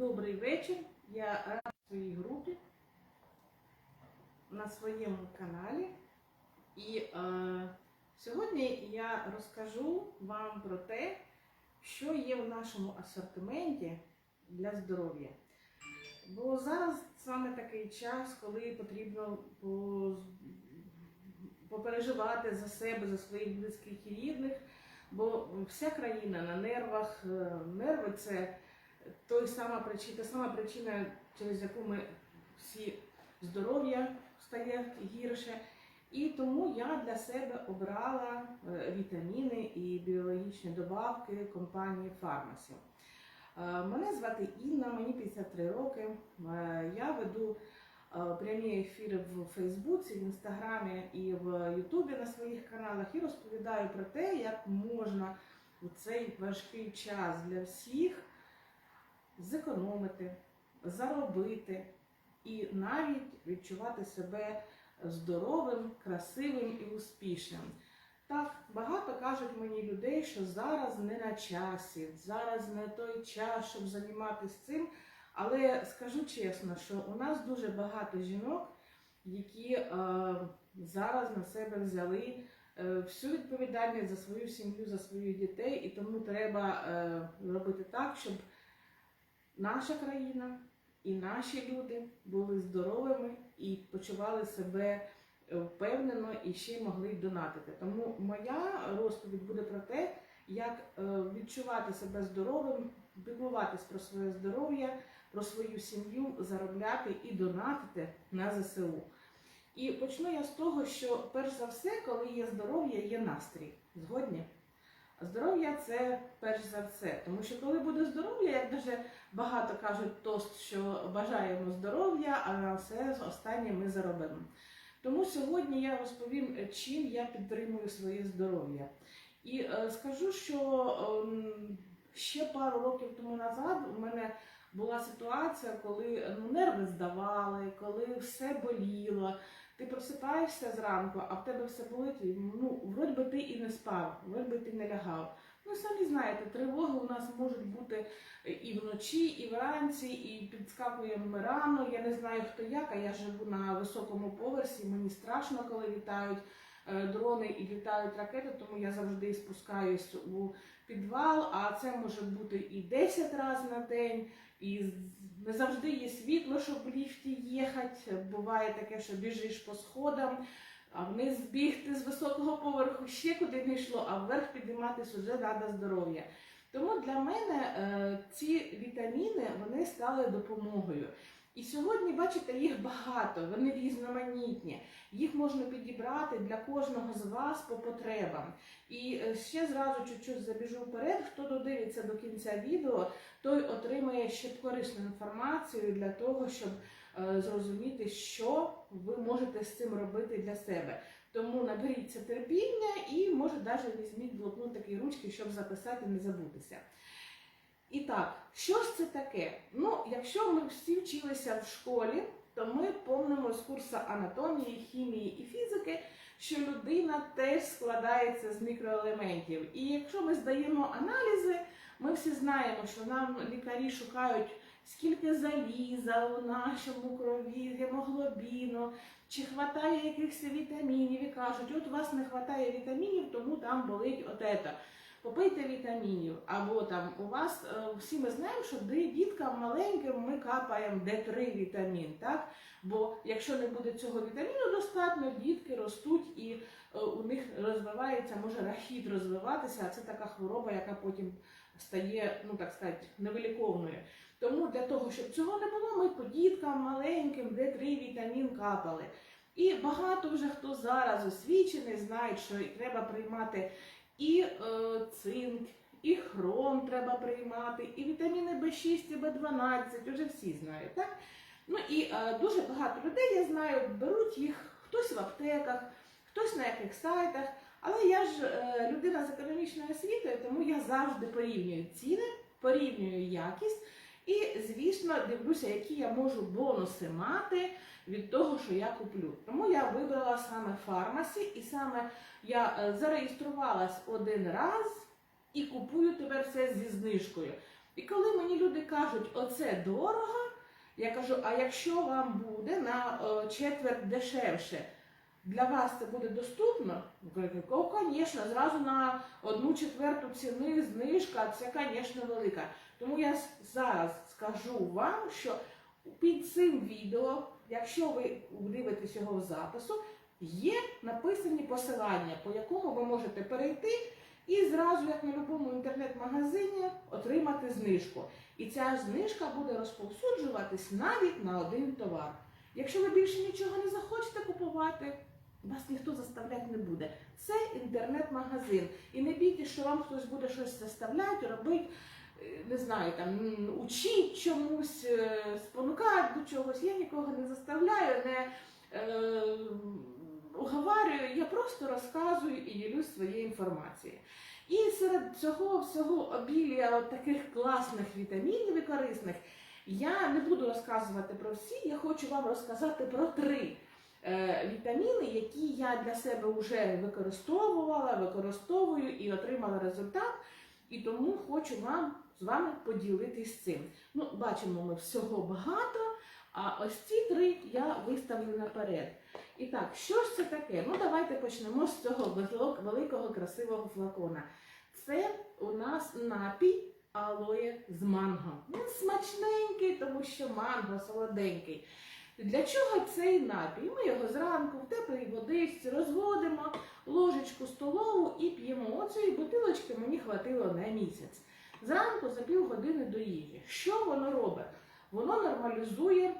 Добрий вечір. Я рада своїй групі на своєму каналі. І е, сьогодні я розкажу вам про те, що є в нашому асортименті для здоров'я. Бо зараз саме такий час, коли потрібно попереживати за себе, за своїх близьких і рідних, бо вся країна на нервах, е, нерви це той сама причина, та сама причина, через яку ми всі здоров'я стає гірше. І тому я для себе обрала е, вітаміни і біологічні добавки компанії Фармасі. Е, Мене звати Інна, мені 53 роки. Е, Я веду прямі ефіри в Фейсбуці, в Інстаграмі і в Ютубі на своїх каналах і розповідаю про те, як можна у цей важкий час для всіх зекономити, заробити і навіть відчувати себе здоровим, красивим і успішним. Так, багато кажуть мені людей, що зараз не на часі, зараз не той час, щоб займатися цим. Але скажу чесно, що у нас дуже багато жінок, які е, зараз на себе взяли е, всю відповідальність за свою сім'ю, за своїх дітей, і тому треба е, робити так, щоб наша країна і наші люди були здоровими і почували себе е, впевнено і ще могли донатити. Тому моя розповідь буде про те, як е, відчувати себе здоровим, піклуватись про своє здоров'я, про свою сім'ю, заробляти і донатити на ЗСУ. І почну я з того, що перш за все, коли є здоров'я, є настрій. Згодні? Здоров'я це перш за все, тому що коли буде здоров'я, як дуже багато кажуть тост, що бажаємо здоров'я, а на все останнє ми заробимо. Тому сьогодні я розповім, чим я підтримую своє здоров'я. І е, скажу, що ем, ще пару років тому назад у мене була ситуація, коли ну, нерви здавали, коли все боліло. Ти просипаєшся зранку, а в тебе все болить, ну, вроді би ти і не спав, вроді би ти не лягав. Ну, самі знаєте, тривоги у нас можуть бути і вночі, і вранці, і підскакуємо ми рано. Я не знаю хто як, а я живу на високому поверсі. Мені страшно, коли літають е, дрони і літають ракети, тому я завжди спускаюсь у підвал. А це може бути і 10 разів на день, і не завжди є світло, щоб в ліфті їхати. Буває таке, що біжиш по сходам. А вниз бігти з високого поверху ще куди не йшло, а вверх підійматись уже треба здоров'я. Тому для мене е, ці вітаміни вони стали допомогою. І сьогодні, бачите, їх багато, вони різноманітні. Їх можна підібрати для кожного з вас по потребам. І е, ще зразу чуть-чуть забіжу вперед. Хто додивиться до кінця відео, той отримає ще корисну інформацію для того, щоб е, зрозуміти, що ви можете з цим робити для себе. Тому наберіться терпіння і, може, навіть візьміть блокнот такий ручки, щоб записати, не забутися. І так, що ж це таке? Ну, якщо ми всі вчилися в школі, то ми помнимо з курсу анатомії, хімії і фізики, що людина теж складається з мікроелементів. І якщо ми здаємо аналізи, ми всі знаємо, що нам лікарі шукають скільки заліза у нашому крові, гемоглобіну, чи хватає якихось вітамінів, і кажуть, от у вас не вистачає вітамінів, тому там болить от це. Попийте вітамінів, або там у вас е, всі ми знаємо, що діткам маленьким ми капаємо Д3 вітамін, так? Бо якщо не буде цього вітаміну достатньо, дітки ростуть і е, у них розвивається, може рахіт розвиватися, а це така хвороба, яка потім стає, ну так сказати, невиліковною. Тому для того, щоб цього не було, ми по діткам маленьким Д3 вітамін капали. І багато вже хто зараз освічений, знають, що треба приймати і е, цинк, і хром треба приймати, і вітаміни В6 і В12, вже всі знають, так? Ну і е, дуже багато людей, я знаю, беруть їх хтось в аптеках, хтось на яких сайтах. Але я ж е, людина з економічною освітою, тому я завжди порівнюю ціни, порівнюю якість і, звісно, дивлюся, які я можу бонуси мати від того, що я куплю. Тому я вибрала саме фармасі, і саме я е, зареєструвалась один раз і купую тепер все зі знижкою. І коли мені люди кажуть, оце дорого, я кажу, а якщо вам буде на е, четверть дешевше, для вас це буде доступно? Звісно, зразу на одну четверту ціни знижка, це, звісно, велика. Тому я зараз скажу вам, що під цим відео, якщо ви дивитесь його запису, є написані посилання, по якому ви можете перейти і зразу, як на будь-якому інтернет-магазині, отримати знижку. І ця знижка буде розповсюджуватись навіть на один товар. Якщо ви більше нічого не захочете купувати, вас ніхто заставляти не буде. Це інтернет-магазин. І не бійтесь, що вам хтось буде щось заставляти, робити, не знаю, там учить чомусь, е, спонукати до чогось. Я нікого не заставляю, не е, уговарюю, я просто розказую і ділюсь своєю інформацією. І серед цього всього обілля таких класних вітамінів і корисних я не буду розказувати про всі, я хочу вам розказати про три е, вітаміни, які я для себе вже використовувала, використовую і отримала результат. І тому хочу вам з вами поділитись цим. Ну, бачимо, ми всього багато, а ось ці три я виставлю наперед. І так, що ж це таке? Ну, давайте почнемо з цього великого красивого флакона. Це у нас напій алоє з манго. Він смачненький, тому що манго солоденький. Для чого цей напій? Ми його зранку в теплій водичці розводимо, ложечку столову і п'ємо. Оцієї бутилочки мені хватило на місяць. Зранку за півгодини до їжі. Що воно робить? Воно нормалізує е,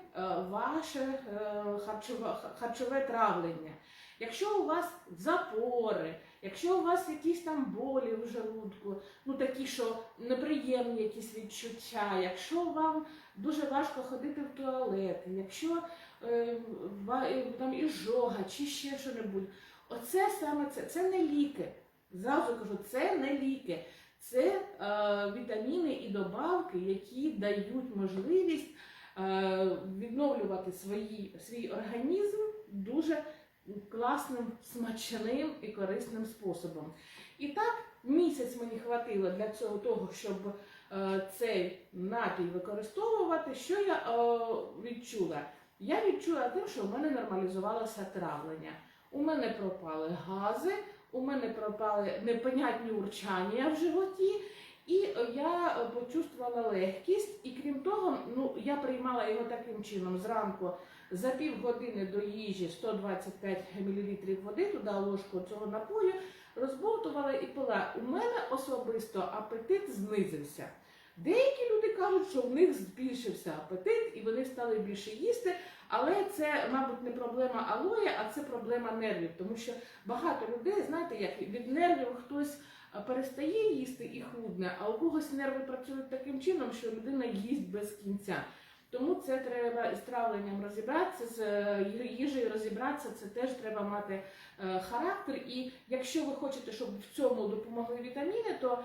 ваше е, харчове, харчове травлення. Якщо у вас запори, якщо у вас якісь там болі в желудку, ну такі, що неприємні якісь відчуття, якщо вам дуже важко ходити в туалет, якщо е, там іжога чи ще що-небудь, оце саме це, це не ліки. Зразу кажу, це не ліки. Це е, вітаміни і добавки, які дають можливість е, відновлювати свої, свій організм дуже класним, смачним і корисним способом. І так, місяць мені хватило для цього того, щоб е, цей напій використовувати. Що я е, відчула? Я відчула тим, що в мене нормалізувалося травлення. У мене пропали гази, у мене пропали непонятні урчання в животі, і я почувствувала легкість. І крім того, ну я приймала його таким чином зранку за півгодини до їжі 125 мл води, туди ложку цього напою, розбовтувала і пила. У мене особисто апетит знизився. Деякі люди кажуть, що в них збільшився апетит і вони стали більше їсти, але це, мабуть, не проблема алоє, а це проблема нервів, тому що багато людей, знаєте, як від нервів хтось перестає їсти і худне, а у когось нерви працюють таким чином, що людина їсть без кінця. Тому це треба з травленням розібратися, з е, їжею розібратися, це теж треба мати е, характер. І якщо ви хочете, щоб в цьому допомогли вітаміни, то е,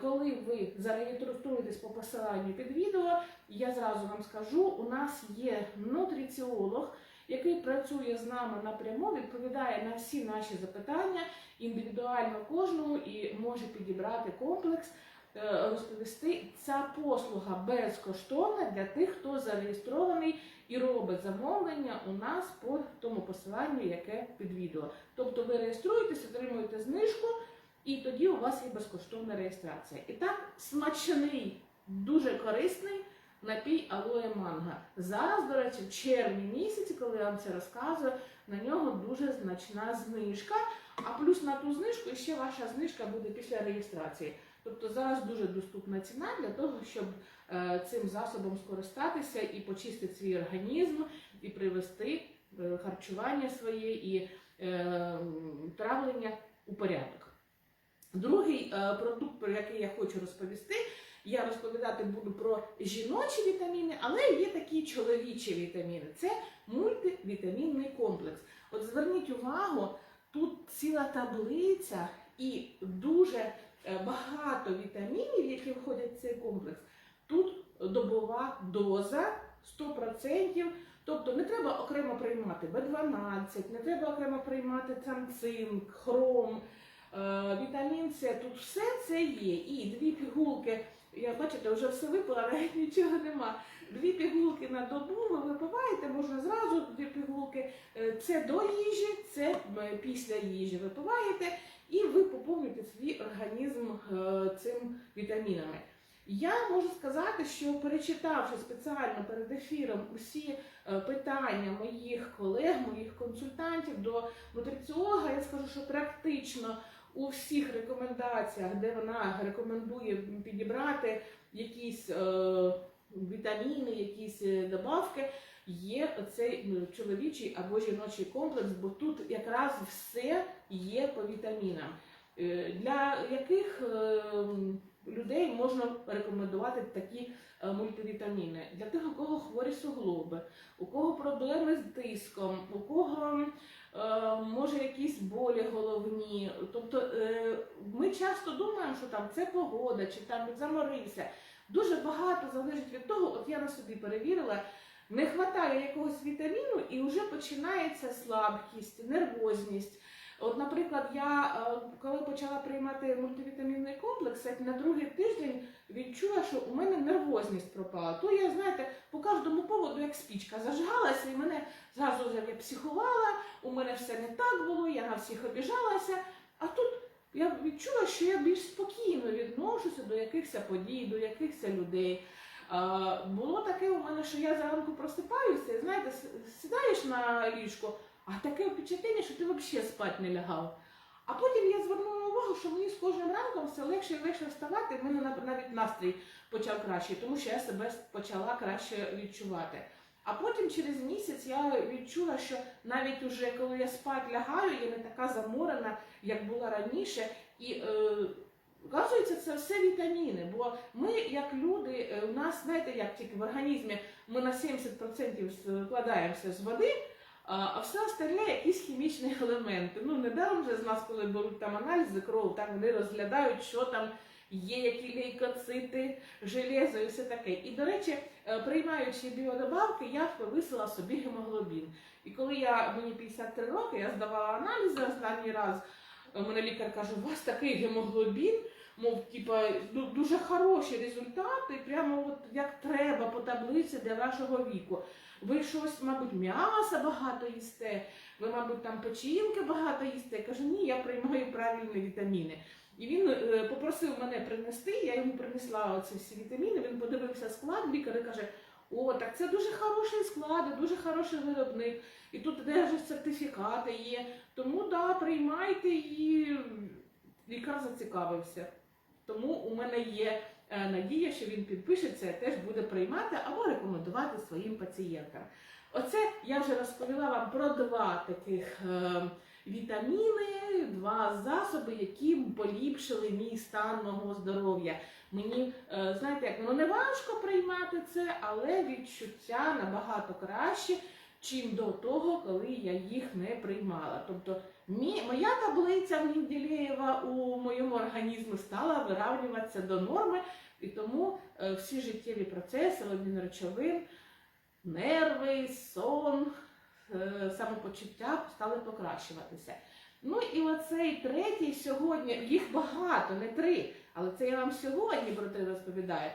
коли ви зареєструєтесь по посиланню під відео, я зразу вам скажу, у нас є нутриціолог, який працює з нами напряму, відповідає на всі наші запитання індивідуально кожному і може підібрати комплекс е, розповісти. Ця послуга безкоштовна для тих, хто зареєстрований і робить замовлення у нас по тому посиланню, яке під відео. Тобто ви реєструєтесь, отримуєте знижку, і тоді у вас є безкоштовна реєстрація. І так, смачний, дуже корисний напій алоє манго. Зараз, до речі, в червні місяці, коли я вам це розказую, на нього дуже значна знижка. А плюс на ту знижку ще ваша знижка буде після реєстрації. Тобто зараз дуже доступна ціна для того, щоб е, цим засобом скористатися і почистити свій організм, і привести е, харчування своє і е, травлення у порядок. Другий е, продукт, про який я хочу розповісти, я розповідати буду про жіночі вітаміни, але є такі чоловічі вітаміни. Це мультивітамінний комплекс. От зверніть увагу, тут ціла таблиця і дуже е, багато вітамінів, які входять в цей комплекс. Тут добова доза 100%. Тобто не треба окремо приймати В12, не треба окремо приймати там цинк, хром, вітамін С. Тут все це є. І дві пігулки Я бачите, вже все випила, навіть нічого нема. Дві пігулки на добу ви випиваєте, можна зразу дві пігулки. Е, Це до їжі, це е, після їжі випиваєте, і ви поповнюєте свій організм е, цим вітамінами. Я можу сказати, що перечитавши спеціально перед ефіром усі е, питання моїх колег, моїх консультантів до нутриціолога, я скажу, що практично у всіх рекомендаціях, де вона рекомендує підібрати якісь е, вітаміни, якісь е, добавки, є цей ну, чоловічий або жіночий комплекс, бо тут якраз все є по вітамінам. Е, Для яких е, людей можна рекомендувати такі мультивітаміни? Для тих, у кого хворі суглоби, у кого проблеми з тиском, у кого може якісь болі головні. Тобто е, ми часто думаємо, що там це погода, чи там заморився. Дуже багато залежить від того, от я на собі перевірила, не вистачає якогось вітаміну і вже починається слабкість, нервозність. От, наприклад, я е, коли почала приймати мультивітамінний комплекс, на другий тиждень відчула, що у мене нервозність пропала. То я, знаєте, по кожному поводу як спічка зажгалася, і мене зразу я психувала, у мене все не так було, я на всіх обіжалася. А тут я відчула, що я більш спокійно відношуся до якихось подій, до якихось людей. Було таке у мене, що я зранку просипаюся, знаєте, сідаєш на ліжко, а таке впечатлення, що ти взагалі спати не лягав. А потім я звернула увагу, що мені з кожним ранком все легше і легше вставати, в мене навіть настрій почав краще, тому що я себе почала краще відчувати. А потім через місяць я відчула, що навіть уже коли я спати лягаю, я не така заморена, як була раніше. І е, Оказується, це все вітаміни, бо ми, як люди, е, у нас, знаєте, як тільки в організмі ми на 70% складаємося з води, а все остальне якісь хімічні елементи. Ну, недаром вже з нас, коли беруть там аналізи кров, там вони розглядають, що там є, які лейкоцити, железо і все таке. І, до речі, е, приймаючи біодобавки, я повисила собі гемоглобін. І коли я мені 53 роки, я здавала аналізи останній раз. Мене лікар каже, у вас такий гемоглобін, мов, типа, дуже хороші результати, прямо от як треба по таблиці для вашого віку. Ви щось, мабуть, м'яса багато їсте, ви, мабуть, там печінки багато їсте. Я кажу, ні, я приймаю правильні вітаміни. І він е, попросив мене принести, я йому принесла оці всі вітаміни, він подивився склад, лікар і каже, о, так це дуже хороший склад, дуже хороший виробник. І тут навіть сертифікати є. Тому да, приймайте і лікар зацікавився. Тому у мене є е, надія, що він підпишеться теж буде приймати або рекомендувати своїм пацієнтам. Оце я вже розповіла вам про два таких е, вітаміни, два засоби, які поліпшили мій стан мого здоров'я. Мені, е, знаєте, як воно не важко приймати це, але відчуття набагато краще, чим до того, коли я їх не приймала. Тобто мі, моя таблиця Менделєєва у моєму організмі стала виравнюватися до норми, і тому е, всі життєві процеси, обмін речовин, нерви, сон, е, самопочуття стали покращуватися. Ну і оцей третій сьогодні, їх багато, не три, але це я вам сьогодні про те розповідаю.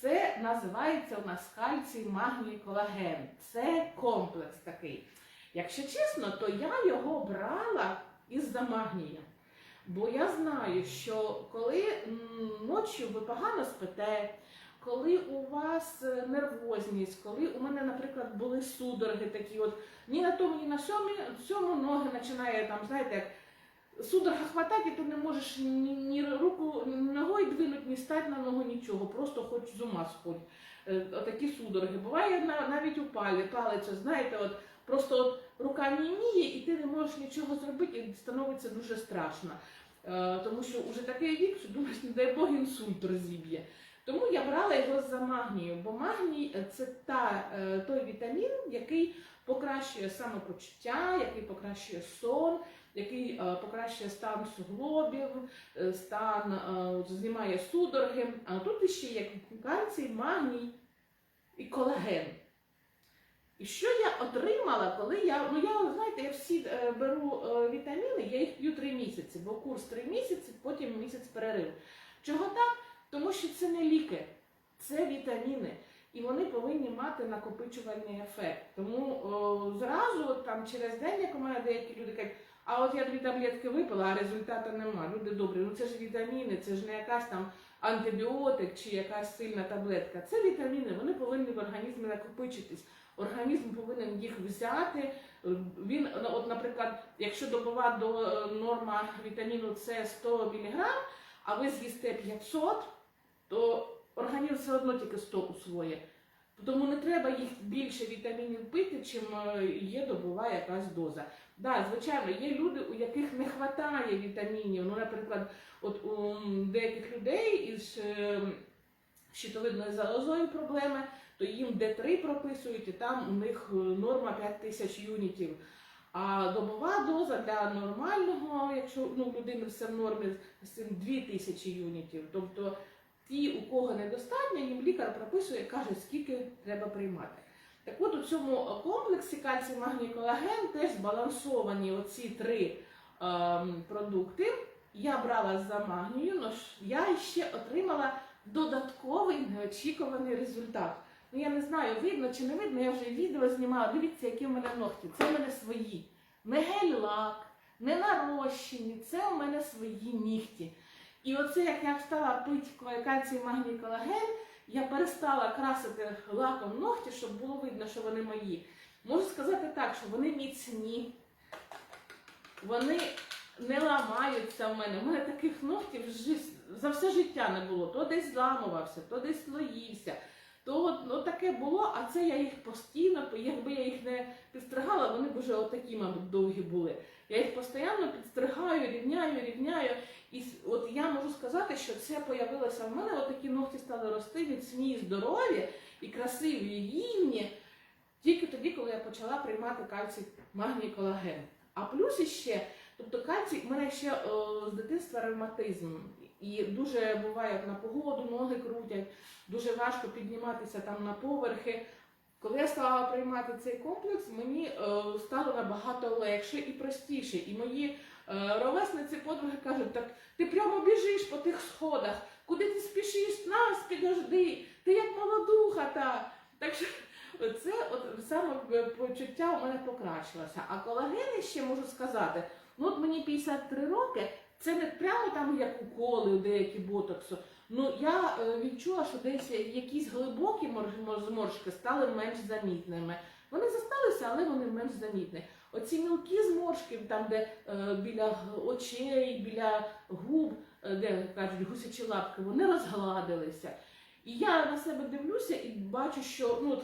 Це називається у нас кальцій, магній, колаген. Це комплекс такий. Якщо чесно, то я його брала із-за магнія. Бо я знаю, що коли ночі ви погано спите, коли у вас е, нервозність, коли у мене, наприклад, були судороги такі, от ні на тому, ні на сьомі, цьому ноги починає там, знаєте, судорога хватати, і ти не можеш ні, ні руку ні ногою двинути, на ногу, нічого, просто хоч з ума сходь. Е, Отакі судороги. Буває навіть у палі, палець, знаєте, от просто от рука німіє, і ти не можеш нічого зробити, і становиться дуже страшно. Е, Тому що вже такий вік, що думаєш, не дай Бог інсульт розіб'є. Тому я брала його за магнію, бо магній це та, е, той вітамін, який покращує самопочуття, який покращує сон, який е, покращує стан суглобів, е, стан е, знімає судороги. А тут ще є кальцій, магній і колаген. І що я отримала, коли я, ну я, знаєте, я всі е, беру е, вітаміни, я їх п'ю три місяці, бо курс три місяці, потім місяць перерив. Чого так? Тому що це не ліки, це вітаміни. І вони повинні мати накопичувальний ефект. Тому о, зразу там через день, як у мене деякі люди кажуть, а от я дві таблетки випила, а результату нема. Люди добрі, ну це ж вітаміни, це ж не якась там антибіотик чи якась сильна таблетка. Це вітаміни, вони повинні в організмі накопичитись. Організм повинен їх взяти. Він, ну, от, наприклад, якщо добова до е, норма вітаміну С 100 мг, а ви з'їсте 500, то організм все одно тільки 100 усвоє. Тому не треба їх більше вітамінів пити, чим е, є добова якась доза. Да, звичайно, є люди, у яких не вистачає вітамінів. Ну, наприклад, от у деяких людей із е, щитовидною залозою проблеми, то їм Д3 прописують, і там у них е, норма 5 тисяч юнітів. А добова доза для нормального, якщо ну, людини все в нормі, з цим 2 тисячі юнітів. Тобто ті, у кого недостатньо, їм лікар прописує, каже, скільки треба приймати. Так от у цьому комплексі кальцій, магній, колаген теж збалансовані оці три ем, продукти. Я брала за магнію, але я ще отримала додатковий неочікуваний результат. Ну я не знаю, видно чи не видно, я вже відео знімала. Дивіться, які в мене ногті. Це в мене свої. Не гель-лак, не нарощені, це у мене свої нігті. І оце, як я стала пити кальцій, магній, колаген, я перестала красити лаком ногті, щоб було видно, що вони мої. Можу сказати так, що вони міцні, вони не ламаються в мене. У мене таких ногтів за все життя не було. То десь зламувався, то десь слоївся. То от, ну, таке було, а це я їх постійно, якби я їх не підстригала, вони б вже отакі, мабуть, довгі були. Я їх постійно підстригаю, рівняю, рівняю. І от я можу сказати, що це появилося в мене, отакі ногті стали рости, міцні, здорові і красиві, і рівні. Тільки тоді, коли я почала приймати кальцій, магній, колаген. А плюс іще, тобто кальцій, в мене ще о, з дитинства ревматизм. І дуже буває на погоду, ноги крутять, дуже важко підніматися там на поверхи. Коли я стала приймати цей комплекс, мені е, стало набагато легше і простіше. І мої ровесниці подруги кажуть, так ти прямо біжиш по тих сходах, куди ти спішиш, нас підожди, ти як молодуха та. Так що це от саме почуття у мене покращилося. А колагени ще можу сказати, ну от мені 53 роки, це не прямо там як уколи, деякі ботоксу. Ну я е, відчула, що десь якісь глибокі мор- мор- зморшки стали менш замітними. Вони зосталися, але вони менш замітні. Оці мілкі зморшки, там, де е, біля очей, біля губ, е, де кажуть гусячі лапки, вони розгладилися. І я на себе дивлюся і бачу, що ну,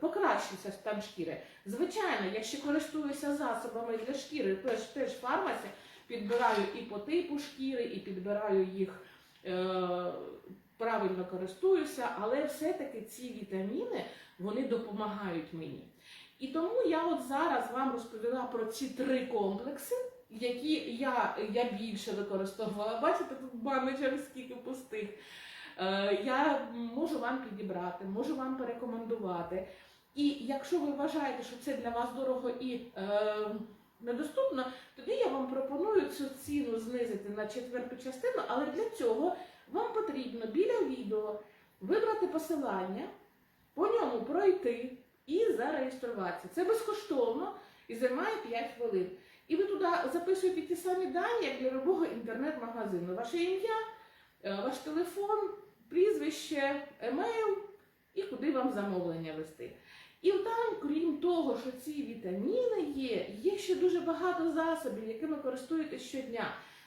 покращився стан шкіри. Звичайно, я ще користуюся засобами для шкіри, теж, теж в фармасі підбираю і по типу шкіри, і підбираю їх е, правильно користуюся, але все-таки ці вітаміни вони допомагають мені. І тому я от зараз вам розповіла про ці три комплекси, які я, я більше використовувала. Бачите, тут баночок скільки пустих. Е, я можу вам підібрати, можу вам порекомендувати. І якщо ви вважаєте, що це для вас дорого і е, недоступно, тоді я вам пропоную цю ціну знизити на четверту частину, але для цього вам потрібно біля відео вибрати посилання, по ньому пройти і зареєструватися. Це безкоштовно і займає 5 хвилин. І ви туди записуєте ті самі дані, як для любого інтернет-магазину. Ваше ім'я, е, ваш телефон, прізвище, емейл і куди вам замовлення вести. І там, крім того, що ці вітаміни є, є ще дуже багато засобів, якими користуєтесь щодня.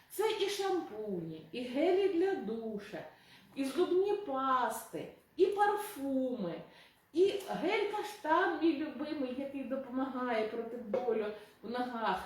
Це і шампуні, і гелі для душа, і зубні пасти, і парфуми, і гель каштан, мій любимий, який допомагає проти болю в ногах.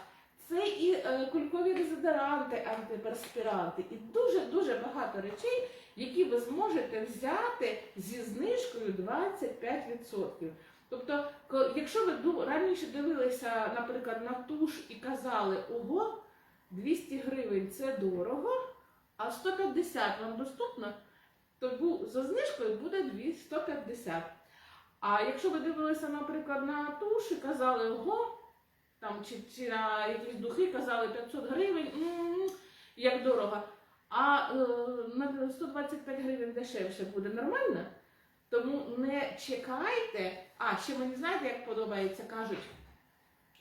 Це і е, кулькові дезодоранти, антиперспіранти, і дуже-дуже багато речей, які ви зможете взяти зі знижкою 25%. Тобто, якщо ви раніше дивилися, наприклад, на туш і казали, ого, 200 гривень це дорого, а 150 вам доступно, то за знижкою буде 200 150. А якщо ви дивилися, наприклад, на туш і казали, ого, там чи, чи на якісь духи казали 500 гривень, м, як дорого. а е, на 125 гривень дешевше буде нормально. Тому не чекайте. А, ще мені знаєте, як подобається, кажуть,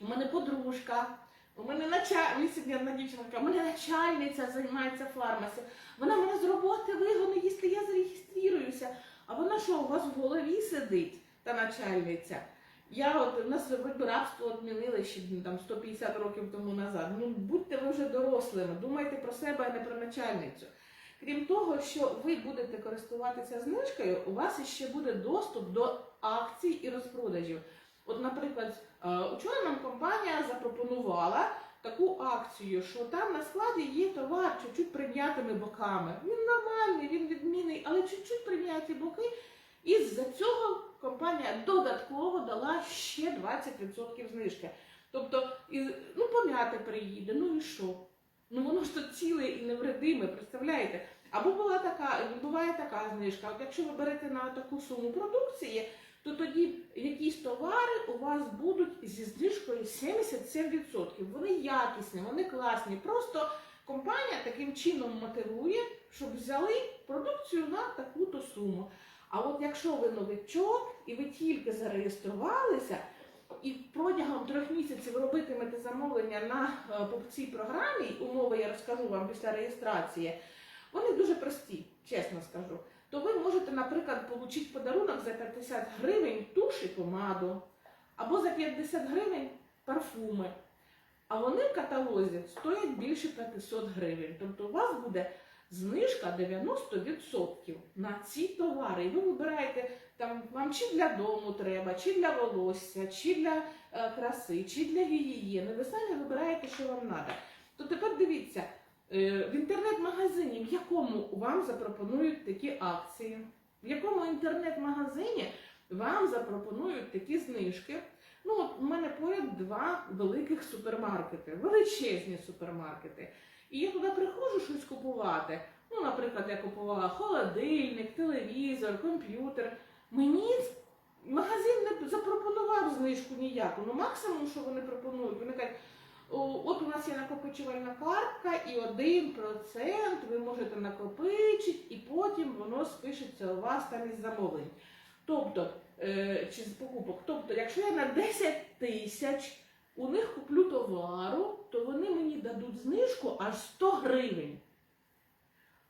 у мене подружка, у мене начальниця, дівчинка, у мене начальниця займається фармасі. Вона мене з роботи вигоне, якщо я зареєструюся. А вона що, у вас в голові сидить, та начальниця? Я от у нас рабство відмінили ще ну, там 150 років тому назад. Ну будьте ви вже дорослими, думайте про себе, а не про начальницю. Крім того, що ви будете користуватися знижкою, у вас ще буде доступ до акцій і розпродажів. От, наприклад, е, учора нам компанія запропонувала таку акцію, що там на складі є товар чуть-чуть прийнятими боками. Він нормальний, він відмінний, але чуть-чуть прийняті боки. І за цього компанія додатково дала ще 20% знижки. Тобто, ну, пом'яти приїде, ну і що? Ну воно ж тут ціле і невредиме, представляєте? Або була така, буває така знижка. От якщо ви берете на таку суму продукції, то тоді якісь товари у вас будуть зі знижкою 77%. Вони якісні, вони класні. Просто компанія таким чином мотивує, щоб взяли продукцію на таку-то суму. А от якщо ви новичок і ви тільки зареєструвалися, і протягом трьох місяців робитимете замовлення на е, по цій програмі, умови я розкажу вам після реєстрації, вони дуже прості, чесно скажу. То ви можете, наприклад, отримати подарунок за 50 гривень туш і помаду, або за 50 гривень парфуми. А вони в каталозі стоять більше 500 гривень. Тобто у вас буде знижка 90% на ці товари. І ви вибираєте там вам чи для дому треба, чи для волосся, чи для е, краси, чи для гігієни. Ви самі вибираєте, що вам треба. То тепер дивіться, е, в інтернет-магазині, в якому вам запропонують такі акції, в якому інтернет-магазині вам запропонують такі знижки. Ну, от у мене поряд два великих супермаркети, величезні супермаркети. І я туди приходжу щось купувати. Ну, наприклад, я купувала холодильник, телевізор, комп'ютер. Мені магазин не запропонував знижку ніяку. Ну, максимум, що вони пропонують, вони кажуть, от у нас є накопичувальна картка і 1% ви можете накопичити, і потім воно спишеться у вас там із замовлень. Тобто, чи з покупок. Тобто, якщо я на 10 тисяч у них куплю товару, то вони мені дадуть знижку аж 100 гривень.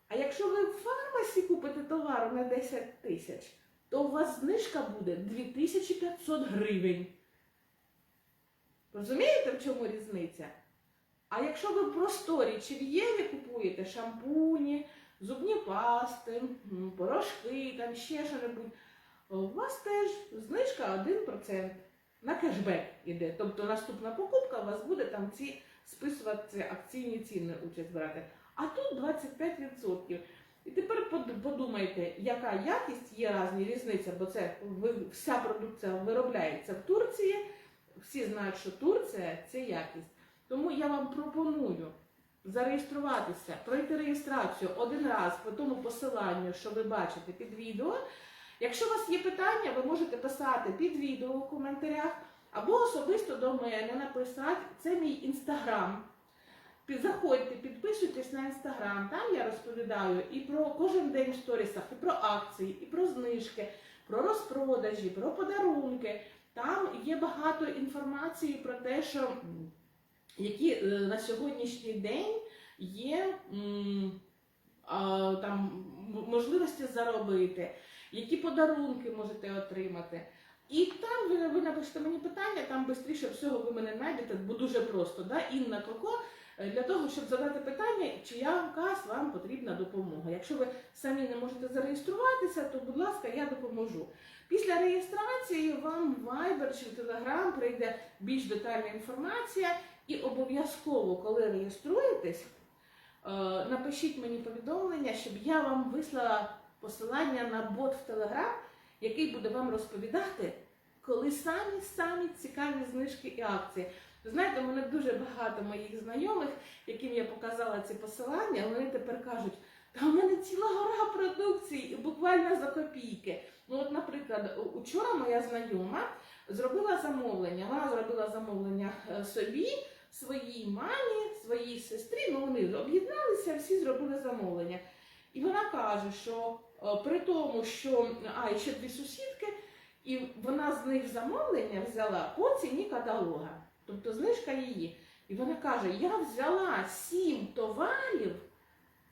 А якщо ви в фармасі купите товару на 10 тисяч, то у вас знижка буде 2500 гривень. Розумієте, в чому різниця? А якщо ви в просторі чи в Єві купуєте шампуні, зубні пасти, порошки, там ще що-небудь, у вас теж знижка 1% на кешбек іде. Тобто наступна покупка у вас буде там ці списувати акційні ціни участь брати. А тут 25%. І тепер подумайте, яка якість є різні різниця, бо це вся продукція виробляється в Турції. Всі знають, що Турція це якість. Тому я вам пропоную зареєструватися, пройти реєстрацію один раз по тому посиланню, що ви бачите під відео. Якщо у вас є питання, ви можете писати під відео у коментарях або особисто до мене написати. Це мій інстаграм. Заходьте, підписуйтесь на інстаграм. Там я розповідаю і про кожен день в сторісах, і про акції, і про знижки, про розпродажі, про подарунки. Там є багато інформації про те, що які е, на сьогоднішній день є там можливості заробити, які подарунки можете отримати. І там ви, ви напишете мені питання, там швидше всього ви мене знайдете, бо дуже просто. Да? Інна Коко Е, для того, щоб задати питання, чия указ вам потрібна допомога. Якщо ви самі не можете зареєструватися, то, будь ласка, я допоможу. Після реєстрації вам в Viber чи в Telegram прийде більш детальна інформація, і обов'язково, коли реєструєтесь, е, напишіть мені повідомлення, щоб я вам вислала посилання на бот в Telegram, який буде вам розповідати, коли самі самі цікаві знижки і акції. Знаєте, у мене дуже багато моїх знайомих, яким я показала ці посилання, вони тепер кажуть, та в мене ціла гора продукції, буквально за копійки. Ну, от, наприклад, учора моя знайома зробила замовлення. Вона зробила замовлення е, собі своїй мамі, своїй сестрі, ну вони об'єдналися, всі зробили замовлення. І вона каже, що при тому, що а, і ще дві сусідки, і вона з них замовлення взяла по ціні каталога, тобто знижка її. І вона каже: я взяла сім товарів,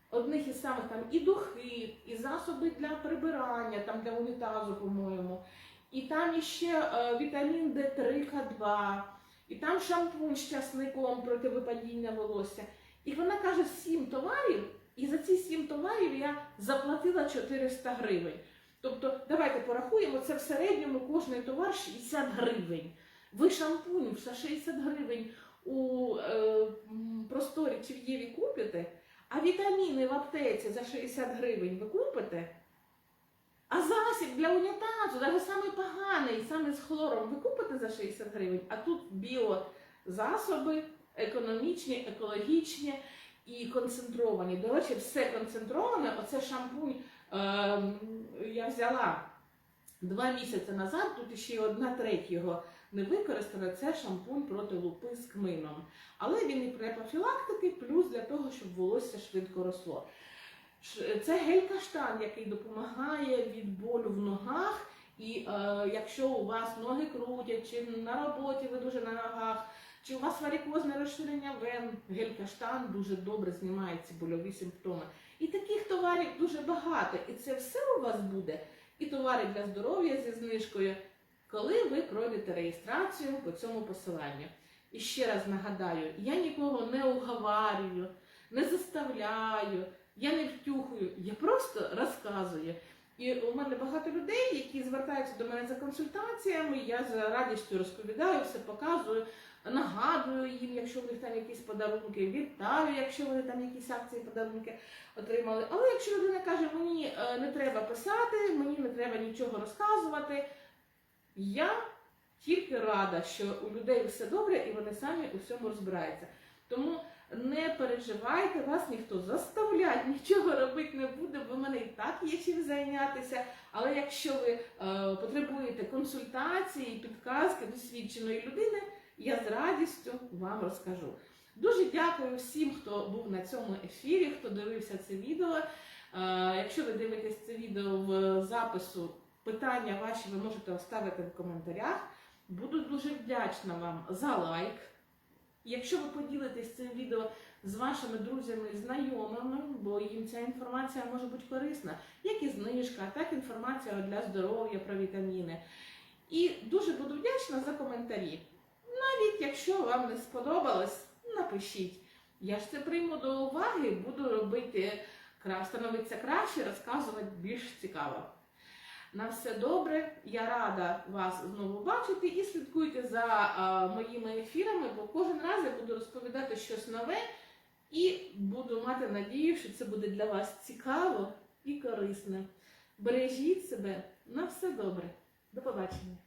одних із самих там і духи, і засоби для прибирання, там для унітазу, по-моєму, і там іще е, вітамін Д3 К2, і там шампунь з часником проти випадіння волосся. І вона каже, сім товарів, і за ці сім товарів я заплатила 400 гривень. Тобто, давайте порахуємо, це в середньому кожний товар 60 гривень. Ви шампунь за 60 гривень у е, просторі чи в Єві купите, а вітаміни в аптеці за 60 гривень ви купите. А засіб для унітазу, навіть самий поганий, саме з хлором, ви купите за 60 гривень, а тут біозасоби економічні, екологічні і концентровані. До речі, все концентроване. Оце шампунь ем, я взяла два місяці назад, тут ще одна треть його не використана. Це шампунь проти лупи з кмином. Але він і для профілактики, плюс для того, щоб волосся швидко росло. Це гель-каштан, який допомагає від болю в ногах. І е, якщо у вас ноги крутять, чи на роботі ви дуже на ногах, чи у вас варикозне розширення вен, гель-каштан дуже добре знімає ці больові симптоми. І таких товарів дуже багато. І це все у вас буде. І товари для здоров'я зі знижкою, коли ви пройдете реєстрацію по цьому посиланню. І ще раз нагадаю, я нікого не уговарюю, не заставляю, я не втюхую, я просто розказую. І у мене багато людей, які звертаються до мене за консультаціями. Я з радістю розповідаю, все показую, нагадую їм, якщо в них там якісь подарунки, вітаю, якщо вони там якісь акції, подарунки отримали. Але якщо людина каже, мені е, не треба писати, мені не треба нічого розказувати, я тільки рада, що у людей все добре і вони самі у всьому розбираються. Тому не переживайте, вас ніхто заставляти, нічого робити не буде, бо в мене і так є чим зайнятися. Але якщо ви е, потребуєте консультації, підказки досвідченої людини, я з радістю вам розкажу. Дуже дякую всім, хто був на цьому ефірі, хто дивився це відео. Е, якщо ви дивитесь це відео в запису, питання ваші ви можете оставити в коментарях. Буду дуже вдячна вам за лайк. Якщо ви поділитесь цим відео з вашими друзями і знайомими, бо їм ця інформація може бути корисна, як і знижка, так і інформація для здоров'я про вітаміни. І дуже буду вдячна за коментарі. Навіть якщо вам не сподобалось, напишіть. Я ж це прийму до уваги, буду робити становитися краще, розказувати більш цікаво. На все добре. Я рада вас знову бачити і слідкуйте за моїми ефірами, бо кожен раз я буду розповідати щось нове і буду мати надію, що це буде для вас цікаво і корисне. Бережіть себе на все добре. До побачення.